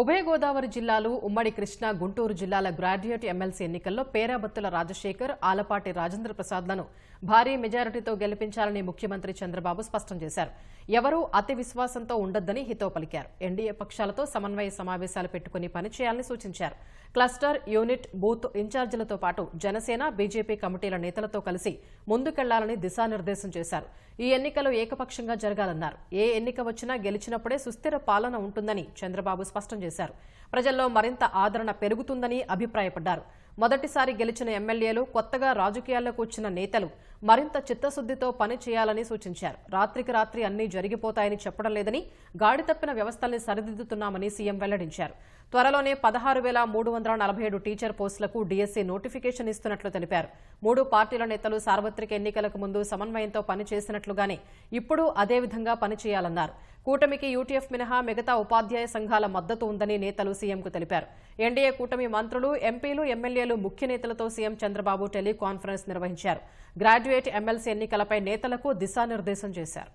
ఉభయ గోదావరి జిల్లాలు ఉమ్మడి కృష్ణా గుంటూరు జిల్లాల గ్రాడ్యుయేట్ ఎమ్మెల్సీ ఎన్నికల్లో పేరాబత్తుల రాజశేఖర్ ఆలపాటి రాజేంద్ర ప్రసాద్లను భారీ మెజారిటీతో గెలిపించాలని ముఖ్యమంత్రి చంద్రబాబు స్పష్టం చేశారు. ఎవరూ అతి విశ్వాసంతో ఉండొద్దని హితో పలికారు. ఎన్డీఏ పక్షాలతో సమన్వయ సమావేశాలు పెట్టుకుని పనిచేయాలని సూచించారు. క్లస్టర్ యూనిట్ బూత్ ఇన్ఛార్జీలతో పాటు జనసేన బీజేపీ కమిటీల నేతలతో కలిసి ముందుకెళ్ళాలని దిశానిర్దేశం చేశారు. ఈ ఎన్నికలు ఏకపక్షంగా జరగాలన్నారు. ఏ ఎన్నిక వచ్చినా గెలిచినప్పుడే సుస్థిర పాలన ఉంటుందని చంద్రబాబు స్పష్టం చేశారు. ప్రజల్లో మరింత ఆదరణ పెరుగుతుందని అభిప్రాయపడ్డారు. మొదటిసారి గెలిచిన ఎమ్మెల్యేలు కొత్తగా రాజకీయాల్లోకి వచ్చిన నేతలు మరింత చిత్తశుద్దితో పని చేయాలని సూచించారు. రాత్రికి రాత్రి అన్నీ జరిగిపోతాయని చెప్పడం లేదని గాడి తప్పిన వ్యవస్థల్ని సరిదిద్దుతున్నామని సీఎం వెల్లడించారు. త్వరలోనే పదహారు వేల మూడు వందల నలభై ఏడు టీచర్ పోస్టులకు డీఎస్సీ నోటిఫికేషన్ ఇస్తున్నట్లు తెలిపారు. మూడు పార్టీల నేతలు సార్వత్రిక ఎన్నికలకు ముందు సమన్వయంతో పనిచేసినట్లుగానే ఇప్పుడు అదేవిధంగా పనిచేయాలన్నారు. కూటమికి యూటీఎఫ్ మినహా మిగతా ఉపాధ్యాయ సంఘాల మద్దతు ఉందని నేతలు సీఎంకు తెలిపారు. ఎన్డీఏ కూటమి మంత్రులు ఎంపీలు ఎమ్మెల్యేలు ముఖ్య నేతలతో సీఎం చంద్రబాబు టెలికాన్ఫరెన్స్ నిర్వహించారు. గ్రాడ్యుయేట్ ఎమ్మెల్సీ ఎన్నికలపై నేతలకు దిశానిర్దేశం చేశారు.